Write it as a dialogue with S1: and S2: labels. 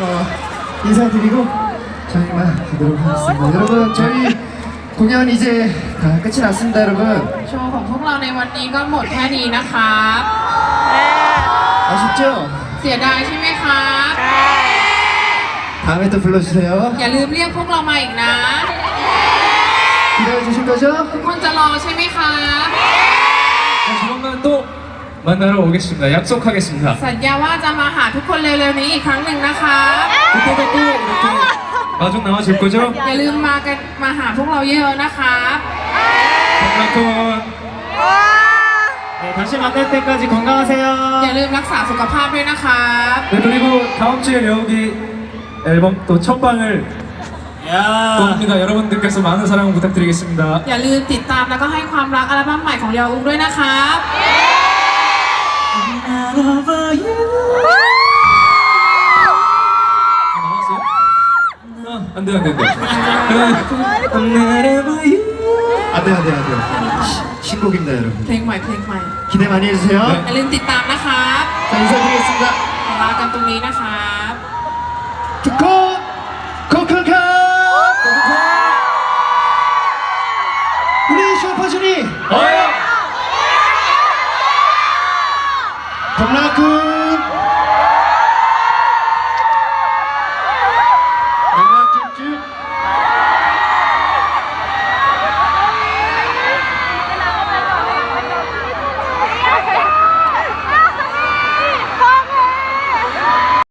S1: 키튼 컵 어, 인사드리고 저희만 가도록 하겠습니다. 여러분 저희 공연 이제 다 끝이 났습니다, 여러분.
S2: โชว์ของพวกเราในวันนี้ก็หมดแค่นี้นะครับ
S1: 아쉽죠?
S2: เสียดายใช่ไหมครับ
S1: 다음에 또 불러주세요.
S2: อย่าลืมเรียกพวกเรามาอีกนะ
S1: 기다려 주실 거죠?
S2: ทุกคนจะรอใช่ไหมครับ
S3: 조만간 또 만나러 오겠습니다. 약속하겠습니다.
S2: สัญญาว่าจะมาหาทุกคนเร็วๆนี้อีกครั้งหนึ่งนะครับ
S3: 그때도 또 이렇게 마중 나와줄 거죠?
S2: อย่าลืมมากันมาหาพวกเราเยอะๆนะครับ
S3: 건강콘
S1: 네, 다시 만날 때까지 건강하세요.
S2: อย่าลืมรักษาสุขภาพด้วยนะครับ
S3: 네, 그리고 다음 주에 여기 앨범 또 첫 방을 또 합니다. 여러분들께서 많은 사랑 부탁드리겠습니다.
S2: อย่าลืมติดตามแล้วก็ให้ความรักอัลบั้มใหม่ของเยาอุ้งด้วยนะครับ
S3: 안 돼, 안 돼, 안 돼. 네.
S1: 안 돼, 안 돼, 안 돼. 시- 신곡입니다, 여러분.
S2: เพลงใหม่เพลงใหม่
S1: 기대 많이 해주세요.
S3: 네.
S2: อย่าลืมติดตามนะครับ
S1: 자, 인사드리겠습니다.
S2: ขอลากันตรงนี้นะครับ
S1: 두콘! 코콘